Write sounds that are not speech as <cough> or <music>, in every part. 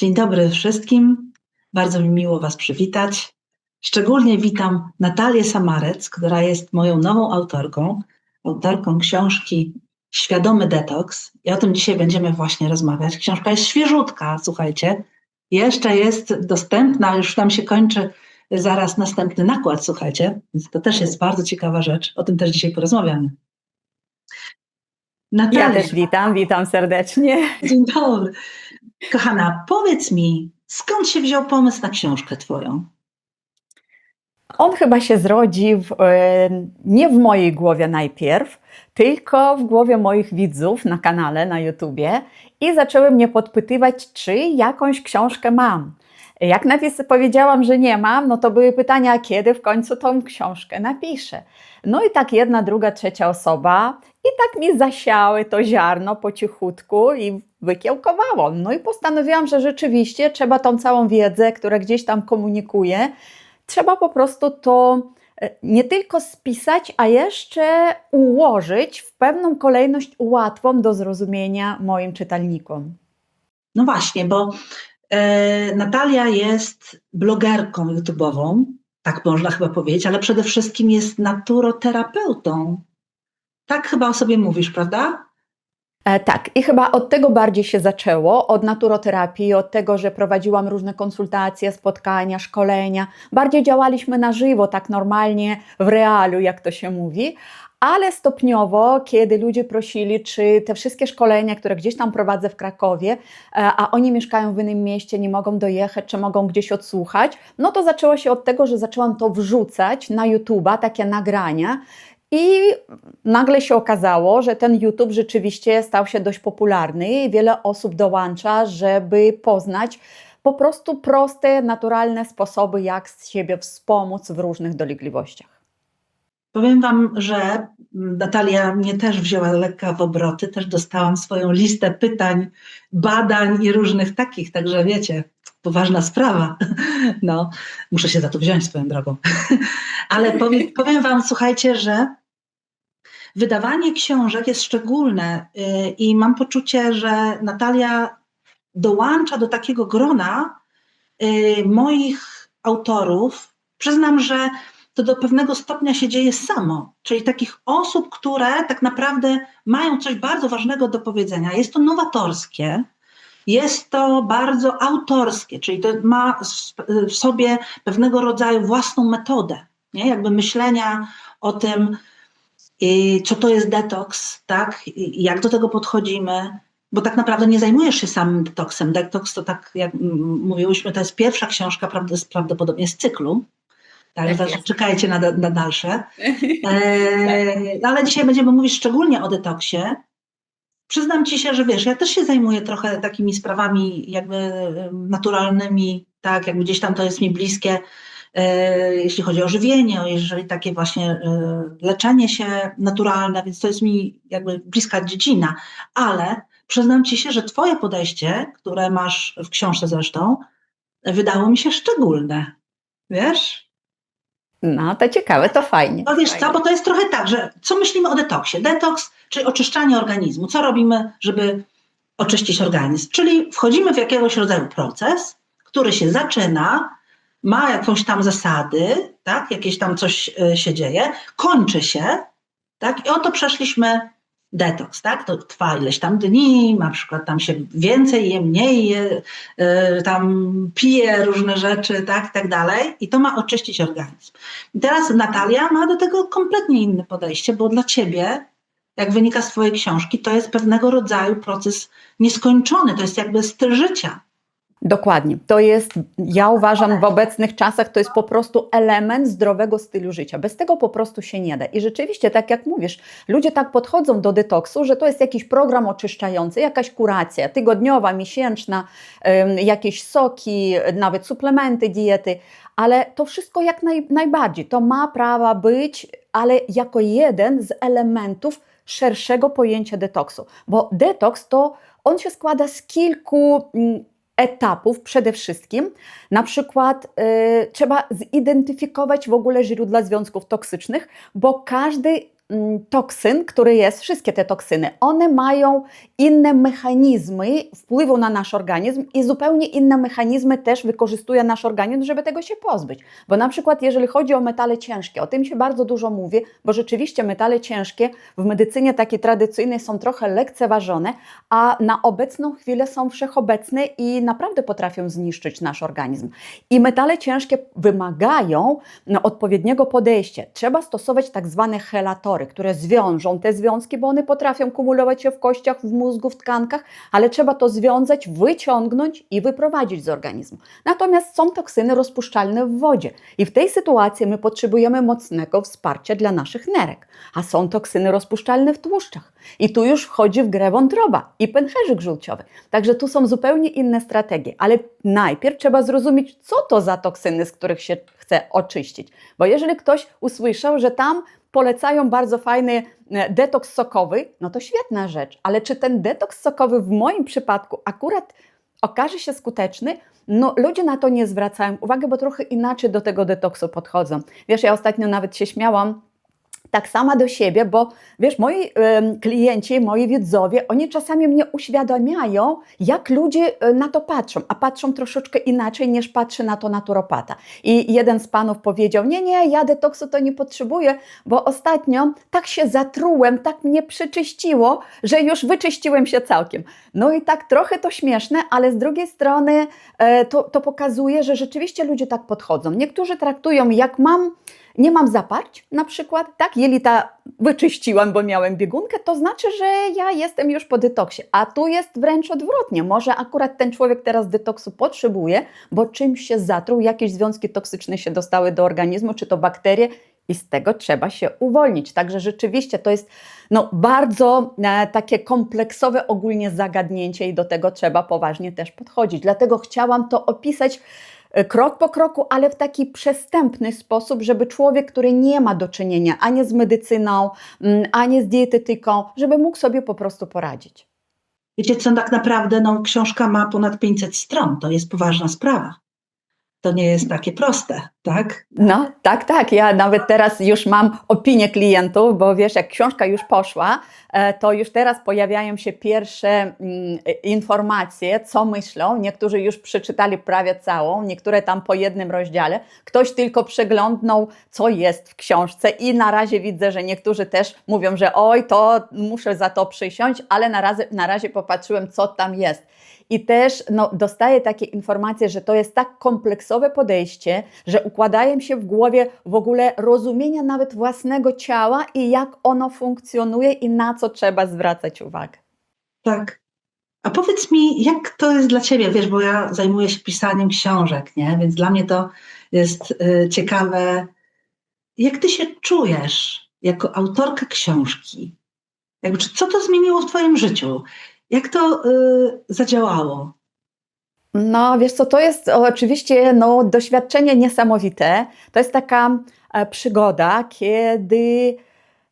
Dzień dobry wszystkim. Bardzo mi miło Was przywitać. Szczególnie witam Natalię Samarec, która jest moją nową autorką, autorką książki Świadomy Detoks. I o tym dzisiaj będziemy właśnie rozmawiać. Książka jest świeżutka, słuchajcie. Jeszcze jest dostępna, już tam się kończy zaraz następny nakład, słuchajcie. Więc to też jest bardzo ciekawa rzecz. O tym też dzisiaj porozmawiamy. Natalia. Ja też witam, witam serdecznie. Dzień dobry. Kochana, powiedz mi, skąd się wziął pomysł na książkę Twoją? On chyba się zrodził e, nie w mojej głowie najpierw, tylko w głowie moich widzów na kanale na YouTubie i zaczęły mnie podpytywać, czy jakąś książkę mam. Jak najpierw powiedziałam, że nie mam, no to były pytania, kiedy w końcu tą książkę napiszę. No i tak jedna, druga, trzecia osoba i tak mi zasiały to ziarno po cichutku i wykiełkowało. No i postanowiłam, że rzeczywiście trzeba tą całą wiedzę, która gdzieś tam komunikuję, trzeba po prostu to e, nie tylko spisać, a jeszcze ułożyć w pewną kolejność łatwą do zrozumienia moim czytelnikom. No właśnie, bo Natalia jest blogerką YouTube'ową, tak można chyba powiedzieć, ale przede wszystkim jest naturoterapeutą. Tak chyba o sobie mówisz, prawda? E, tak, i chyba od tego bardziej się zaczęło, od naturoterapii, od tego, że prowadziłam różne konsultacje, spotkania, szkolenia. Bardziej działaliśmy na żywo, tak normalnie, w realu, jak to się mówi. Ale stopniowo, kiedy ludzie prosili, czy te wszystkie szkolenia, które gdzieś tam prowadzę w Krakowie, e, a oni mieszkają w innym mieście, nie mogą dojechać, czy mogą gdzieś odsłuchać, no to zaczęło się od tego, że zaczęłam to wrzucać na YouTube'a, takie nagrania. I nagle się okazało, że ten YouTube rzeczywiście stał się dość popularny i wiele osób dołącza, żeby poznać po prostu proste, naturalne sposoby, jak z siebie wspomóc w różnych dolegliwościach. Powiem Wam, że Natalia mnie też wzięła lekka w obroty, też dostałam swoją listę pytań, badań i różnych takich, także wiecie, poważna sprawa. No, muszę się za to wziąć swoją drogą. <laughs> Ale powiem, powiem Wam, słuchajcie, że Wydawanie książek jest szczególne y, i mam poczucie, że Natalia dołącza do takiego grona y, moich autorów. Przyznam, że to do pewnego stopnia się dzieje samo, czyli takich osób, które tak naprawdę mają coś bardzo ważnego do powiedzenia. Jest to nowatorskie, jest to bardzo autorskie, czyli to ma w sobie pewnego rodzaju własną metodę, nie? jakby myślenia o tym, co to jest detoks, tak? Jak do tego podchodzimy? Bo tak naprawdę nie zajmujesz się samym detoksem. Detoks to tak, jak mówiłyśmy, to jest pierwsza książka prawdopodobnie z cyklu. Tak, tak czekajcie na, na dalsze. <laughs> E, ale dzisiaj będziemy mówić szczególnie o detoksie. Przyznam ci się, że wiesz, ja też się zajmuję trochę takimi sprawami jakby naturalnymi, tak, jakby gdzieś tam to jest mi bliskie jeśli chodzi o żywienie, jeżeli takie właśnie e, leczenie się naturalne, więc to jest mi jakby bliska dziedzina, ale przyznam Ci się, że Twoje podejście, które masz w książce zresztą, wydało mi się szczególne. Wiesz? No, to ciekawe, to fajnie. No wiesz fajnie. co, bo to jest trochę tak, że co myślimy o detoksie? Detoks, czyli oczyszczanie organizmu. Co robimy, żeby oczyścić organizm? Czyli wchodzimy w jakiegoś rodzaju proces, który się zaczyna ma jakąś tam zasady, tak, jakieś tam coś e, się dzieje, kończy się, tak, i oto przeszliśmy detoks, tak, to trwa ileś tam dni, na przykład tam się więcej je, mniej je, yy, tam pije różne rzeczy, tak, tak dalej. I to ma oczyścić organizm. I teraz Natalia ma do tego kompletnie inne podejście, bo dla ciebie, jak wynika z twojej książki, to jest pewnego rodzaju proces nieskończony, to jest jakby styl życia, Dokładnie. To jest, ja uważam, w obecnych czasach to jest po prostu element zdrowego stylu życia. Bez tego po prostu się nie da. I rzeczywiście, tak jak mówisz, ludzie tak podchodzą do detoksu, że to jest jakiś program oczyszczający, jakaś kuracja tygodniowa, miesięczna, jakieś soki, nawet suplementy diety, ale to wszystko jak naj, najbardziej. To ma prawa być, ale jako jeden z elementów szerszego pojęcia detoksu. Bo detoks to on się składa z kilku mm, etapów przede wszystkim. Na przykład y, trzeba zidentyfikować w ogóle źródła związków toksycznych, bo każdy toksyn, który jest, wszystkie te toksyny, one mają inne mechanizmy wpływu na nasz organizm i zupełnie inne mechanizmy też wykorzystuje nasz organizm, żeby tego się pozbyć. Bo na przykład, jeżeli chodzi o metale ciężkie, o tym się bardzo dużo mówi, bo rzeczywiście metale ciężkie w medycynie takiej tradycyjnej są trochę lekceważone, a na obecną chwilę są wszechobecne i naprawdę potrafią zniszczyć nasz organizm. I metale ciężkie wymagają no, odpowiedniego podejścia. Trzeba stosować tak zwane helatory, które zwiążą te związki, bo one potrafią kumulować się w kościach, w mózgu, w tkankach, ale trzeba to związać, wyciągnąć i wyprowadzić z organizmu. Natomiast są toksyny rozpuszczalne w wodzie i w tej sytuacji my potrzebujemy mocnego wsparcia dla naszych nerek, a są toksyny rozpuszczalne w tłuszczach. I tu już wchodzi w grę wątroba i pęcherzyk żółciowy. Także tu są zupełnie inne strategie, ale najpierw trzeba zrozumieć, co to za toksyny, z których się chce oczyścić. Bo jeżeli ktoś usłyszał, że tam polecają bardzo fajny e, detoks sokowy, no to świetna rzecz, ale czy ten detoks sokowy w moim przypadku akurat okaże się skuteczny? No, ludzie na to nie zwracają uwagi, bo trochę inaczej do tego detoksu podchodzą. Wiesz, ja ostatnio nawet się śmiałam, tak sama do siebie, bo wiesz, moi em, klienci, moi widzowie, oni czasami mnie uświadamiają, jak ludzie e, na to patrzą, a patrzą troszeczkę inaczej niż patrzy na to naturopata. I jeden z panów powiedział: Nie, nie, ja detoksu to nie potrzebuję, bo ostatnio tak się zatrułem, tak mnie przeczyściło, że już wyczyściłem się całkiem. No i tak trochę to śmieszne, ale z drugiej strony e, to, to pokazuje, że rzeczywiście ludzie tak podchodzą. Niektórzy traktują, jak mam nie mam zaparć na przykład, tak, jelita wyczyściłam, bo miałem biegunkę, to znaczy, że ja jestem już po detoksie, a tu jest wręcz odwrotnie. Może akurat ten człowiek teraz detoksu potrzebuje, bo czymś się zatruł, jakieś związki toksyczne się dostały do organizmu, czy to bakterie i z tego trzeba się uwolnić. Także rzeczywiście to jest no, bardzo e, takie kompleksowe ogólnie zagadnięcie i do tego trzeba poważnie też podchodzić. Dlatego chciałam to opisać krok po kroku, ale w taki przestępny sposób, żeby człowiek, który nie ma do czynienia ani z medycyną, mm, ani z dietetyką, żeby mógł sobie po prostu poradzić. Wiecie co, tak naprawdę no, książka ma ponad 500 stron, to jest poważna sprawa. To nie jest takie proste, tak? No, tak, tak. Ja nawet teraz już mam opinię klientów, bo wiesz, jak książka już poszła, e, to już teraz pojawiają się pierwsze mm, informacje, co myślą. Niektórzy już przeczytali prawie całą, niektóre tam po jednym rozdziale. Ktoś tylko przeglądnął, co jest w książce i na razie widzę, że niektórzy też mówią, że oj, to muszę za to przysiąść, ale na razie, na razie popatrzyłem, co tam jest. I też no, dostaję takie informacje, że to jest tak kompleksowe podejście, że układają się w głowie w ogóle rozumienia nawet własnego ciała i jak ono funkcjonuje i na co trzeba zwracać uwagę. Tak. A powiedz mi, jak to jest dla ciebie? Wiesz, bo ja zajmuję się pisaniem książek, nie? Więc dla mnie to jest y, ciekawe. Jak ty się czujesz jako autorka książki? Jakby, czy, co to zmieniło w twoim życiu? Jak to y, zadziałało? No, wiesz co, to jest oczywiście no, doświadczenie niesamowite. To jest taka e, przygoda, kiedy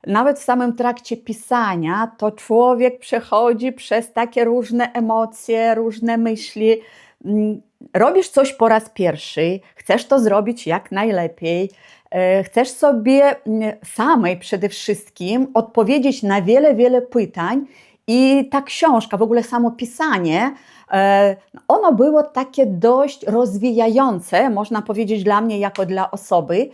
nawet w samym trakcie pisania to człowiek przechodzi przez takie różne emocje, różne myśli. Mm, Robisz coś po raz pierwszy, chcesz to zrobić jak najlepiej, e, chcesz sobie mm, samej przede wszystkim odpowiedzieć na wiele, wiele pytań. I ta książka, w ogóle samo pisanie, ono było takie dość rozwijające, można powiedzieć dla mnie jako dla osoby.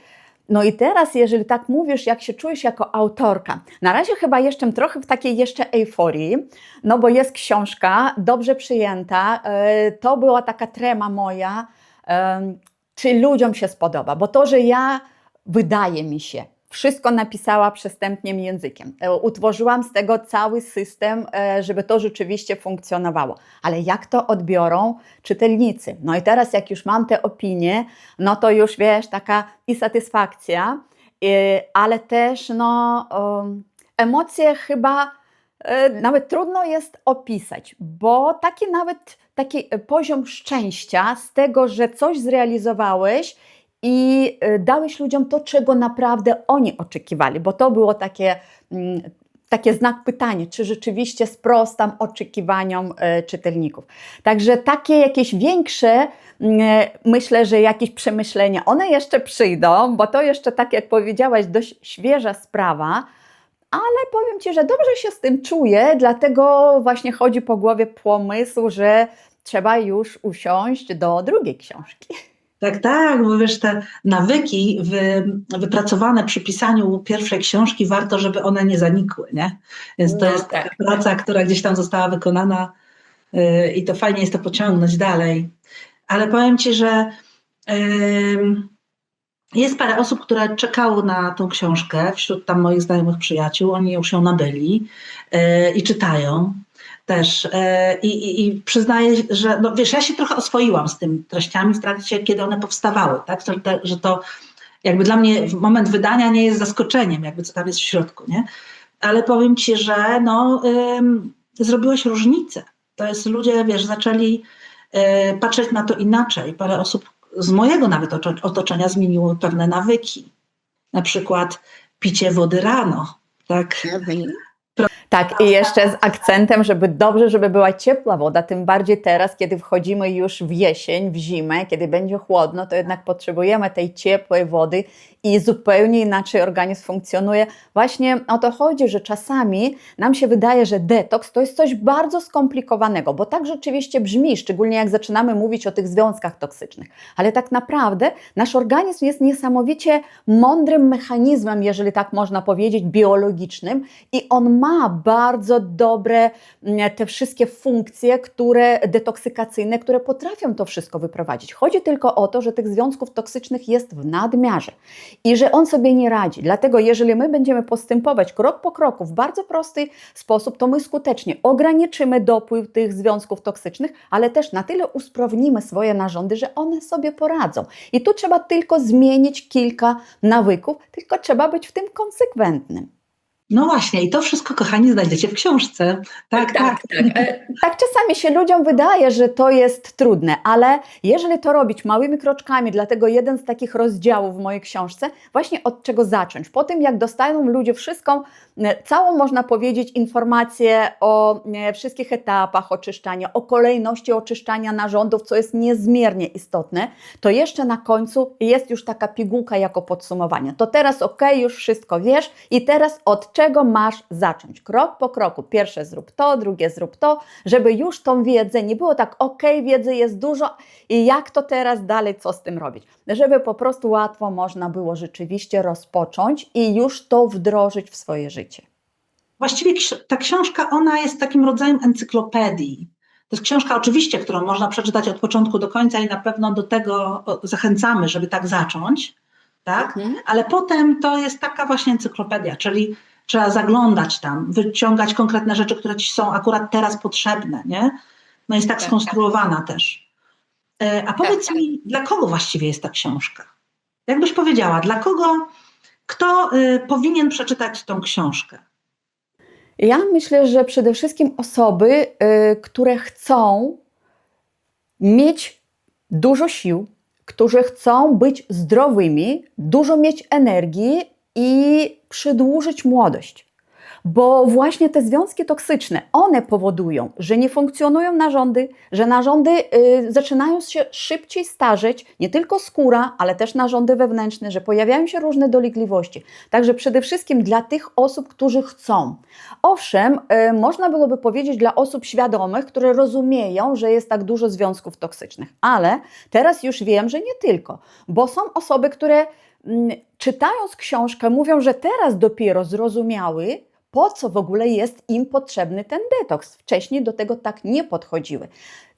No i teraz, jeżeli tak mówisz, jak się czujesz jako autorka, na razie chyba jeszcze trochę w takiej jeszcze euforii, no bo jest książka, dobrze przyjęta, e, to była taka trema moja, em, czy ludziom się spodoba, bo to, że ja, wydaje mi się, wszystko napisała przystępnym językiem. E, Utworzyłam z tego cały system, e, żeby to rzeczywiście funkcjonowało. Ale jak to odbiorą czytelnicy? No i teraz, jak już mam te opinie, no to już wiesz, taka i satysfakcja, e, ale też no, em, emocje chyba nawet trudno jest opisać, bo taki nawet taki poziom szczęścia z tego, że coś zrealizowałeś i e, dałeś ludziom to, czego naprawdę oni oczekiwali, bo to było takie, mm, takie znak pytania, czy rzeczywiście sprostam oczekiwaniom e, czytelników. Także takie jakieś większe, e, myślę, że jakieś przemyślenia, one jeszcze przyjdą, bo to jeszcze, tak jak powiedziałaś, dość świeża sprawa, ale powiem Ci, że dobrze się z tym czuję, dlatego właśnie chodzi po głowie pomysł, że trzeba już usiąść do drugiej książki. Tak, tak, bo wiesz, te nawyki wy, wypracowane przy pisaniu pierwszej książki, warto, żeby one nie zanikły, nie? Więc to No, jest tak. praca, która gdzieś tam została wykonana yy, i to fajnie jest to pociągnąć dalej. Ale powiem Ci, że ym, jest parę osób, które czekały na tą książkę, wśród tam moich znajomych przyjaciół, oni już ją nabyli yy, i czytają też. E, I, i, I przyznaję, że no wiesz, ja się trochę oswoiłam z tym treściami w trakcie, kiedy one powstawały, tak? Że, że to jakby dla mnie moment wydania nie jest zaskoczeniem, jakby co tam jest w środku, nie? Ale powiem ci, że no, ym, zrobiłeś różnicę. To jest ludzie, wiesz, zaczęli y, patrzeć na to inaczej. Parę osób z mojego nawet oto- otoczenia zmieniło pewne nawyki. Na przykład picie wody rano, tak? Tak, i jeszcze z akcentem, żeby dobrze, żeby była ciepła woda, tym bardziej teraz, kiedy wchodzimy już w jesień, w zimę, kiedy będzie chłodno, to jednak potrzebujemy tej ciepłej wody i zupełnie inaczej organizm funkcjonuje. Właśnie o to chodzi, że czasami nam się wydaje, że detoks to jest coś bardzo skomplikowanego, bo tak rzeczywiście brzmi, szczególnie jak zaczynamy mówić o tych związkach toksycznych. Ale tak naprawdę nasz organizm jest niesamowicie mądrym mechanizmem, jeżeli tak można powiedzieć, biologicznym i on ma bardzo dobre mm, te wszystkie funkcje, które detoksykacyjne, które potrafią to wszystko wyprowadzić. Chodzi tylko o to, że tych związków toksycznych jest w nadmiarze i że on sobie nie radzi. Dlatego jeżeli my będziemy postępować krok po kroku w bardzo prosty sposób, to my skutecznie ograniczymy dopływ tych związków toksycznych, ale też na tyle usprawnimy swoje narządy, że one sobie poradzą. I tu trzeba tylko zmienić kilka nawyków, tylko trzeba być w tym konsekwentnym. No właśnie, i to wszystko, kochani, znajdziecie w książce. Tak, tak. E, <laughs> Tak czasami się ludziom wydaje, że to jest trudne, ale jeżeli to robić małymi kroczkami, dlatego jeden z takich rozdziałów w mojej książce, właśnie od czego zacząć. Po tym, jak dostają ludzie wszystką, e, całą można powiedzieć informację o e, wszystkich etapach oczyszczania, o kolejności oczyszczania narządów, co jest niezmiernie istotne, to jeszcze na końcu jest już taka pigułka jako podsumowanie. To teraz ok, już wszystko wiesz i teraz od czego masz zacząć? Krok po kroku. Pierwsze zrób to, drugie zrób to, żeby już tą wiedzę nie było tak, ok, wiedzy jest dużo i jak to teraz dalej, co z tym robić? Żeby po prostu łatwo można było rzeczywiście rozpocząć i już to wdrożyć w swoje życie. Właściwie ta książka, ona jest takim rodzajem encyklopedii. To jest książka oczywiście, którą można przeczytać od początku do końca i na pewno do tego zachęcamy, żeby tak zacząć, tak? Ale potem to jest taka właśnie encyklopedia, czyli trzeba zaglądać tam, wyciągać konkretne rzeczy, które ci są akurat teraz potrzebne, nie? No jest tak Tak, skonstruowana też. E, A powiedz tak. mi, dla kogo właściwie jest ta książka? Jakbyś powiedziała, dla kogo, kto y, powinien przeczytać tą książkę? Ja myślę, że przede wszystkim osoby, y, które chcą mieć dużo sił, którzy chcą być zdrowymi, dużo mieć energii i przedłużyć młodość. Bo właśnie te związki toksyczne, one powodują, że nie funkcjonują narządy, że narządy y, zaczynają się szybciej starzeć, nie tylko skóra, ale też narządy wewnętrzne, że pojawiają się różne dolegliwości. Także przede wszystkim dla tych osób, którzy chcą. Owszem, y, można byłoby powiedzieć dla osób świadomych, które rozumieją, że jest tak dużo związków toksycznych, ale teraz już wiem, że nie tylko, bo są osoby, które czytając książkę mówią, że teraz dopiero zrozumiały, po co w ogóle jest im potrzebny ten detoks. Wcześniej do tego tak nie podchodziły.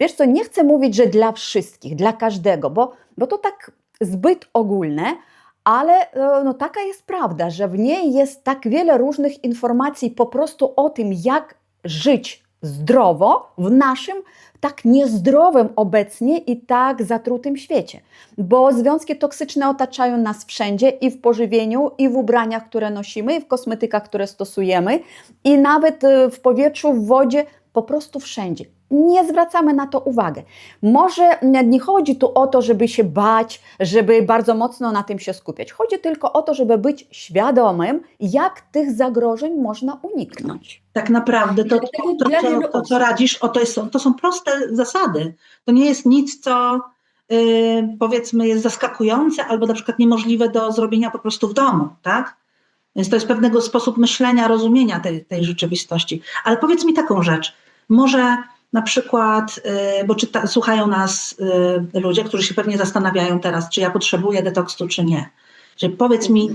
Wiesz co, nie chcę mówić, że dla wszystkich, dla każdego, bo, bo to tak zbyt ogólne, ale e, no, taka jest prawda, że w niej jest tak wiele różnych informacji po prostu o tym, jak żyć zdrowo w naszym tak niezdrowym obecnie i tak zatrutym świecie. Bo związki toksyczne otaczają nas wszędzie i w pożywieniu, i w ubraniach, które nosimy, i w kosmetykach, które stosujemy, i nawet e, w powietrzu, w wodzie, po prostu wszędzie. Nie zwracamy na to uwagę. Może nie chodzi tu o to, żeby się bać, żeby bardzo mocno na tym się skupiać. Chodzi tylko o to, żeby być świadomym, jak tych zagrożeń można uniknąć. Tak naprawdę to, to, to, to, co radzisz, o, to, jest, to są proste zasady. To nie jest nic, co y, powiedzmy jest zaskakujące albo na przykład niemożliwe do zrobienia po prostu w domu, tak? Więc to jest pewnego sposób myślenia, rozumienia tej, tej rzeczywistości. Ale powiedz mi taką rzecz. Może na przykład, y, bo czyta, słuchają nas y, ludzie, którzy się pewnie zastanawiają teraz, czy ja potrzebuję detoksu, czy nie. Czyli powiedz mi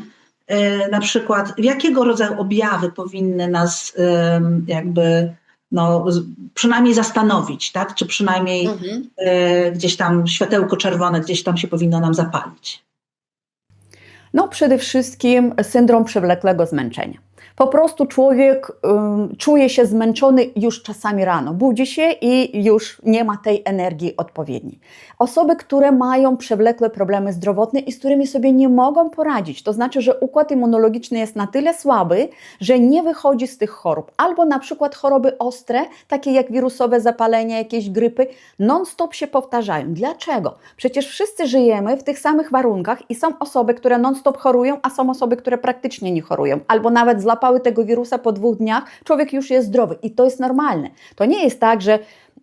y, na przykład, w jakiego rodzaju objawy powinny nas jakby no, przynajmniej zastanowić, tak? Czy przynajmniej Mhm. gdzieś tam światełko czerwone gdzieś tam się powinno nam zapalić. No, przede wszystkim syndrom przewlekłego zmęczenia. Po prostu człowiek ym, czuje się zmęczony już czasami rano. Budzi się i już nie ma tej energii odpowiedniej. Osoby, które mają przewlekłe problemy zdrowotne i z którymi sobie nie mogą poradzić, to znaczy, że układ immunologiczny jest na tyle słaby, że nie wychodzi z tych chorób. Albo na przykład choroby ostre, takie jak wirusowe zapalenia, jakieś grypy, non-stop się powtarzają. Dlaczego? Przecież wszyscy żyjemy w tych samych warunkach i są osoby, które non-stop chorują, a są osoby, które praktycznie nie chorują, albo nawet złapały tego wirusa po dwóch dniach, człowiek już jest zdrowy i to jest normalne. To nie jest tak, że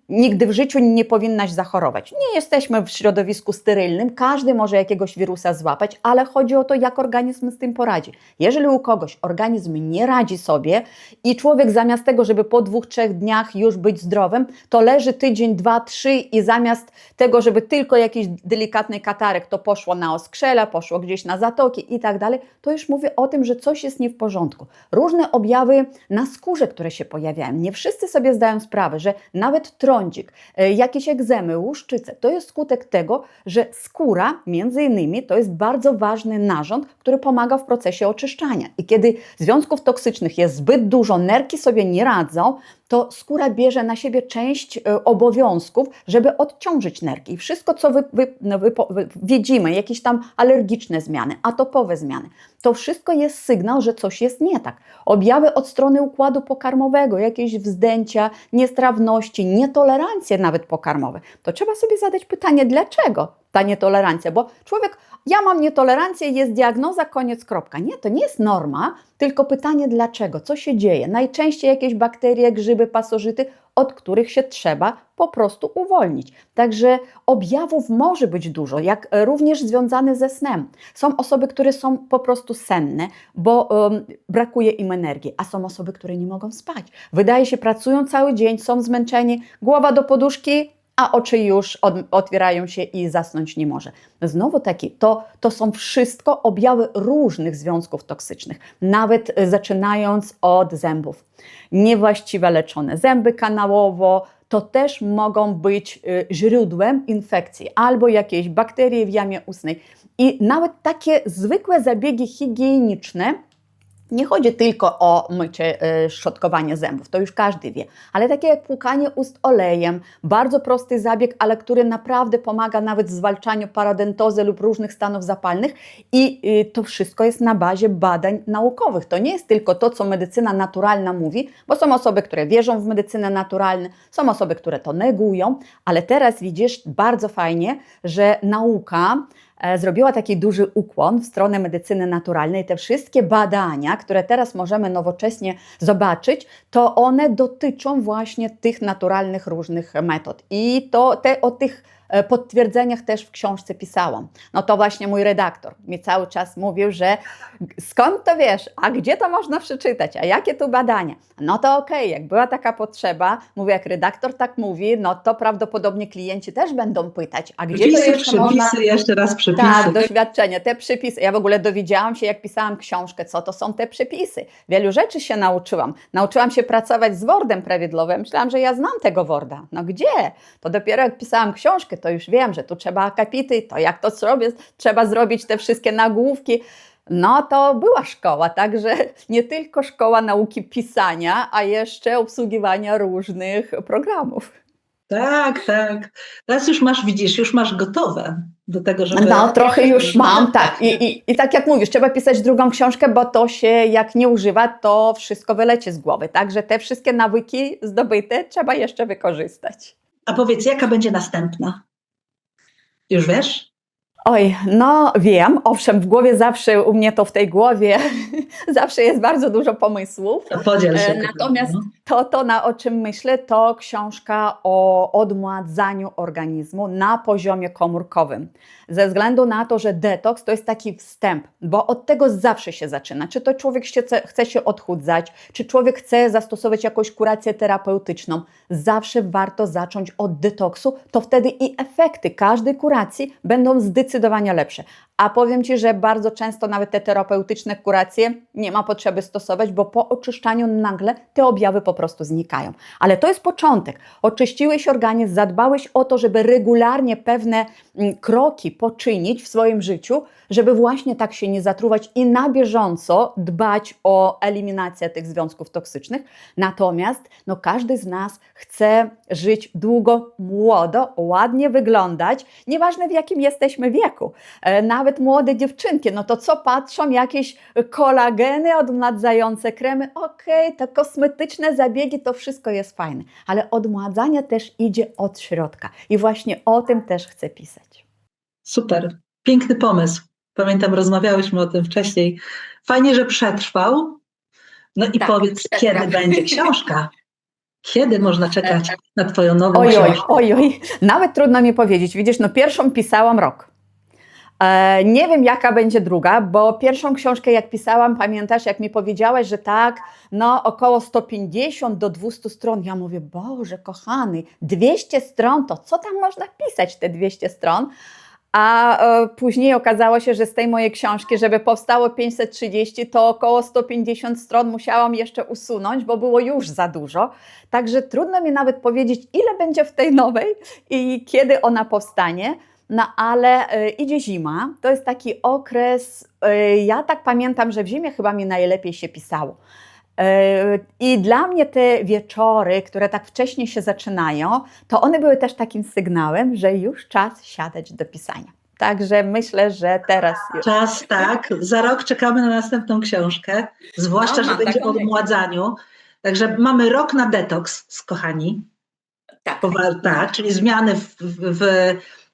nigdy w życiu nie powinnaś zachorować. Nie jesteśmy w środowisku sterylnym, każdy może jakiegoś wirusa złapać, ale chodzi o to, jak organizm z tym poradzi. Jeżeli u kogoś organizm nie radzi sobie i człowiek zamiast tego, żeby po dwóch, trzech dniach już być zdrowym, to leży tydzień, dwa, trzy i zamiast tego, żeby tylko jakiś delikatny katarek, to poszło na oskrzela, poszło gdzieś na zatoki i tak dalej, to już mówię o tym, że coś jest nie w porządku. Różne objawy na skórze, które się pojawiają. Nie wszyscy sobie zdają sprawę, że nawet trądzik, e, jakieś egzemy, łuszczyce, to jest skutek tego, że skóra, między innymi, to jest bardzo ważny narząd, który pomaga w procesie oczyszczania. I kiedy związków toksycznych jest zbyt dużo, nerki sobie nie radzą, to skóra bierze na siebie część e, obowiązków, żeby odciążyć nerki. I wszystko, co wy, wy, no, wy, wy, widzimy, jakieś tam alergiczne zmiany, atopowe zmiany, to wszystko jest sygnał, że coś jest nie tak. Objawy od strony układu pokarmowego, jakieś wzdęcia, niestrawności, nietolerancje nawet pokarmowe, to trzeba sobie zadać pytanie, dlaczego ta nietolerancja? Bo człowiek, ja mam nietolerancję, jest diagnoza, koniec, kropka. Nie, to nie jest norma, tylko pytanie dlaczego, co się dzieje. Najczęściej jakieś bakterie, grzyby, pasożyty, od których się trzeba po prostu uwolnić. Także objawów może być dużo, jak również związane ze snem. Są osoby, które są po prostu senne, bo em, brakuje im energii, a są osoby, które nie mogą spać. Wydaje się, pracują cały dzień, są zmęczeni, głowa do poduszki, a oczy już otwierają się i zasnąć nie może. Znowu taki, to, to są wszystko objawy różnych związków toksycznych, nawet zaczynając od zębów. Niewłaściwe leczone zęby kanałowo, to też mogą być y, źródłem infekcji albo jakieś bakterie w jamie ustnej. I nawet takie zwykłe zabiegi higieniczne, nie chodzi tylko o mycie, y, szczotkowanie zębów, to już każdy wie, ale takie jak płukanie ust olejem, bardzo prosty zabieg, ale który naprawdę pomaga nawet w zwalczaniu parodontozy lub różnych stanów zapalnych i y, to wszystko jest na bazie badań naukowych. To nie jest tylko to, co medycyna naturalna mówi, bo są osoby, które wierzą w medycynę naturalną, są osoby, które to negują, ale teraz widzisz bardzo fajnie, że nauka e, zrobiła taki duży ukłon w stronę medycyny naturalnej. Te wszystkie badania, które teraz możemy nowocześnie zobaczyć, to one dotyczą właśnie tych naturalnych różnych metod. I to te, o tych e, potwierdzeniach też w książce pisałam. No to właśnie mój redaktor mi cały czas mówił, że skąd to wiesz, a gdzie to można przeczytać, a jakie tu badania? No to okej, jak była taka potrzeba, mówię, jak redaktor tak mówi, no to prawdopodobnie klienci też będą pytać, a gdzie to Przepisy, jeszcze można... przepisy, jeszcze raz przepisy. Tak, doświadczenie, te przepisy. Ja w ogóle dowiedziałam się, jak pisałam książkę, co to są te przepisy. Wielu rzeczy się nauczyłam. Nauczyłam się pracować z Wordem prawidłowym. Myślałam, że ja znam tego Worda. No gdzie? To dopiero jak pisałam książkę, to już wiem, że tu trzeba akapity, to jak to zrobię, trzeba zrobić te wszystkie nagłówki. No to była szkoła, także <laughs> nie tylko szkoła nauki pisania, a jeszcze obsługiwania różnych programów. Tak, tak. Teraz już masz, widzisz, już masz gotowe do tego, żeby... No, trochę już mam, tak. I, i, I tak jak mówisz, trzeba pisać drugą książkę, bo to się jak nie używa, to wszystko wyleci z głowy. Także te wszystkie nawyki zdobyte trzeba jeszcze wykorzystać. A powiedz, jaka będzie następna? Już wiesz? Oj, no wiem, owszem, w głowie zawsze, u mnie to w tej głowie, <laughs> zawsze jest bardzo dużo pomysłów. To podziel się. E, Natomiast no. to, to, na o czym myślę, to książka o odmładzaniu organizmu na poziomie komórkowym. Ze względu na to, że detoks to jest taki wstęp, bo od tego zawsze się zaczyna. Czy to człowiek się chce, chce się odchudzać, czy człowiek chce zastosować jakąś kurację terapeutyczną, zawsze warto zacząć od detoksu, to wtedy i efekty każdej kuracji będą zdecydowanie lepsze. A powiem Ci, że bardzo często nawet te terapeutyczne kuracje nie ma potrzeby stosować, bo po oczyszczaniu nagle te objawy po prostu znikają. Ale to jest początek. Oczyściłeś organizm, zadbałeś o to, żeby regularnie pewne mm, kroki poczynić w swoim życiu, żeby właśnie tak się nie zatruwać i na bieżąco dbać o eliminację tych związków toksycznych. Natomiast no, każdy z nas chce żyć długo, młodo, ładnie wyglądać, nieważne w jakim jesteśmy wieku. E, Nawet młode dziewczynki, no to co patrzą, jakieś kolageny, odmladzające kremy, okej, te kosmetyczne zabiegi, to wszystko jest fajne, ale odmładzanie też idzie od środka i właśnie o tym też chcę pisać. Super. Piękny pomysł. Pamiętam, rozmawiałyśmy o tym wcześniej. Fajnie, że przetrwał. No i Tak, powiedz, przetrwał. kiedy będzie książka? Kiedy można czekać na Twoją nową Oj, oj, książkę? oj, oj, nawet trudno mi powiedzieć. Widzisz, no pierwszą pisałam rok. E, nie wiem, jaka będzie druga, bo pierwszą książkę, jak pisałam, pamiętasz, jak mi powiedziałaś, że tak, no około 150 do 200 stron. Ja mówię, Boże, kochany, 200 stron, to co tam można pisać te 200 stron? A e, później okazało się, że z tej mojej książki, żeby powstało 530, to około 150 stron musiałam jeszcze usunąć, bo było już za dużo. Także trudno mi nawet powiedzieć, ile będzie w tej nowej i kiedy ona powstanie. No ale e, idzie zima, to jest taki okres, e, ja tak pamiętam, że w zimie chyba mi najlepiej się pisało. E, I dla mnie te wieczory, które tak wcześnie się zaczynają, to one były też takim sygnałem, że już czas siadać do pisania. Także myślę, że teraz już. Czas, tak. Za rok czekamy na następną książkę, zwłaszcza, No, że będzie o odmładzaniu. Także mamy rok na detoks, kochani. Tak. Powa- Tak, czyli zmiany w, w, w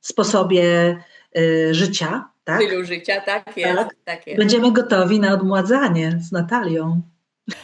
sposobie y, życia. Tak? Stylu życia, tak jest. Tak. Tak jest. Będziemy gotowi na odmładzanie z Natalią.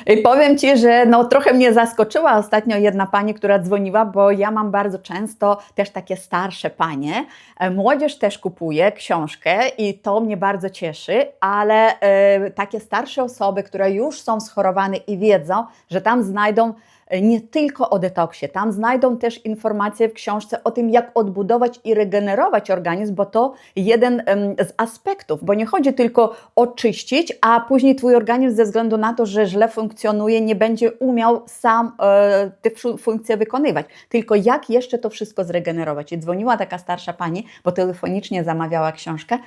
I powiem Ci, że no, trochę mnie zaskoczyła ostatnio jedna pani, która dzwoniła, bo ja mam bardzo często też takie starsze panie. E, Młodzież też kupuje książkę i to mnie bardzo cieszy, ale e, takie starsze osoby, które już są schorowane i wiedzą, że tam znajdą nie tylko o detoksie, tam znajdą też informacje w książce o tym, jak odbudować i regenerować organizm, bo to jeden z aspektów, bo nie chodzi tylko oczyścić, a później Twój organizm ze względu na to, że źle funkcjonuje, nie będzie umiał sam e, te fu- funkcje wykonywać. Tylko jak jeszcze to wszystko zregenerować. I dzwoniła taka starsza pani, bo telefonicznie zamawiała książkę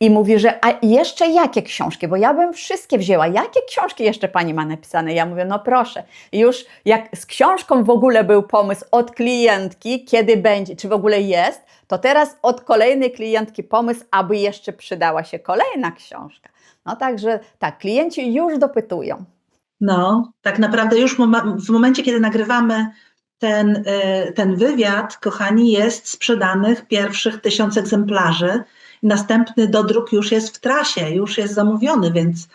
i mówi, że a jeszcze jakie książki, bo ja bym wszystkie wzięła. Jakie książki jeszcze pani ma napisane? Ja mówię, no proszę. Już jak z książką w ogóle był pomysł od klientki, kiedy będzie, czy w ogóle jest, to teraz od kolejnej klientki pomysł, aby jeszcze przydała się kolejna książka. No także tak, klienci już dopytują. No, tak naprawdę już w momencie, kiedy nagrywamy ten, y, ten wywiad, kochani, jest sprzedanych pierwszych tysiąc egzemplarzy. Następny dodruk już jest w trasie, już jest zamówiony, więc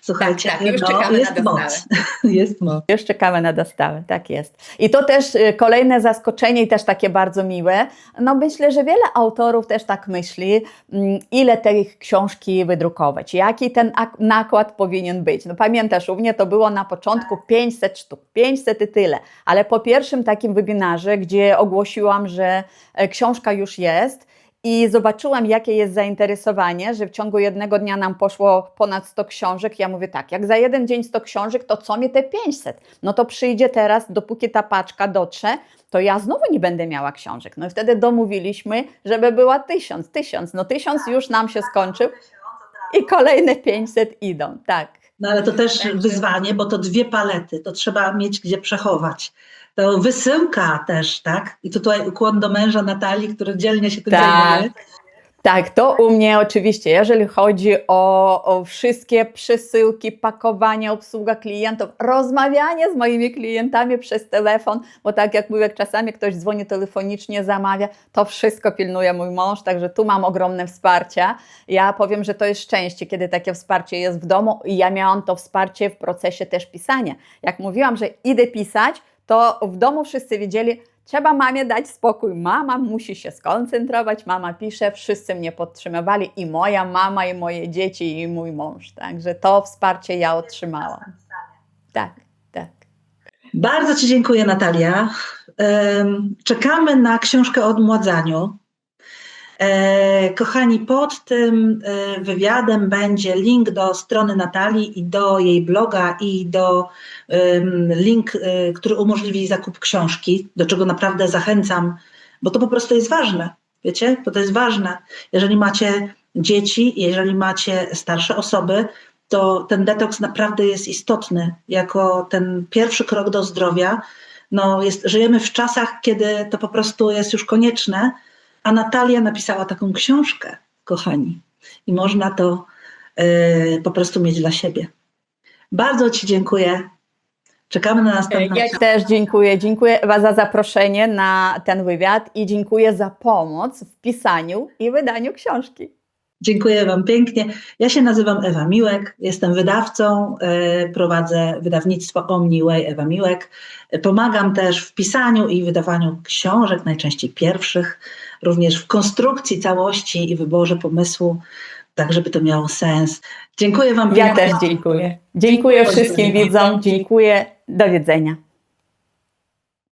słuchajcie, tak, już no, czekamy jest na moc. <laughs> jest moc. Już czekamy na dostawę, tak jest. I to też y, kolejne zaskoczenie i też takie bardzo miłe. No myślę, że wiele autorów też tak myśli, mm, ile tej książki wydrukować, jaki ten ak- nakład powinien być. No pamiętasz, u mnie to było na początku 500 sztuk, 500 i tyle, ale po pierwszym takim webinarze, gdzie ogłosiłam, że e, książka już jest, i zobaczyłam, jakie jest zainteresowanie, że w ciągu jednego dnia nam poszło ponad 100 książek. Ja mówię tak, jak za jeden dzień 100 książek, to co mi te 500? No to przyjdzie teraz, dopóki ta paczka dotrze, to ja znowu nie będę miała książek. No i wtedy domówiliśmy, żeby była 1000, 1000. No 1000 już nam się skończył i kolejne 500 idą, tak. No ale to też wyzwanie, bo to dwie palety, to trzeba mieć gdzie przechować. To wysyłka też, tak? I tutaj ukłon do męża Natalii, który dzielnie się tym Tak. zajmuje. Tak, to u mnie oczywiście, jeżeli chodzi o, o wszystkie przesyłki, pakowanie, obsługa klientów, rozmawianie z moimi klientami przez telefon, bo tak jak mówię, jak czasami ktoś dzwoni telefonicznie, zamawia, to wszystko pilnuje mój mąż, także tu mam ogromne wsparcie. Ja powiem, że to jest szczęście, kiedy takie wsparcie jest w domu i ja miałam to wsparcie w procesie też pisania. Jak mówiłam, że idę pisać, to w domu wszyscy wiedzieli, trzeba mamie dać spokój. Mama musi się skoncentrować, mama pisze, wszyscy mnie podtrzymywali i moja mama, i moje dzieci, i mój mąż. Także to wsparcie ja otrzymałam. Tak, tak. Bardzo Ci dziękuję, Natalia. Czekamy na książkę o odmładzaniu. E, Kochani, pod tym e, wywiadem będzie link do strony Natalii i do jej bloga i do link, e, który umożliwi zakup książki, do czego naprawdę zachęcam, bo to po prostu jest ważne. Wiecie, bo to jest ważne. Jeżeli macie dzieci, jeżeli macie starsze osoby, to ten detoks naprawdę jest istotny jako ten pierwszy krok do zdrowia. No jest, żyjemy w czasach, kiedy to po prostu jest już konieczne, a Natalia napisała taką książkę, kochani, i można to y, po prostu mieć dla siebie. Bardzo Ci dziękuję. Czekamy na następną. Ja też dziękuję. Dziękuję Ewa za zaproszenie na ten wywiad i dziękuję za pomoc w pisaniu i wydaniu książki. Dziękuję Wam pięknie. Ja się nazywam Ewa Miłek, jestem wydawcą, e, prowadzę wydawnictwo Omniway Ewa Miłek. E, Pomagam też w pisaniu i wydawaniu książek, najczęściej pierwszych, również w konstrukcji całości i wyborze pomysłu, tak żeby to miało sens. Dziękuję Wam Ja pięknie. też dziękuję. Dziękuję wszystkim widzom. Dziękuję. Do widzenia.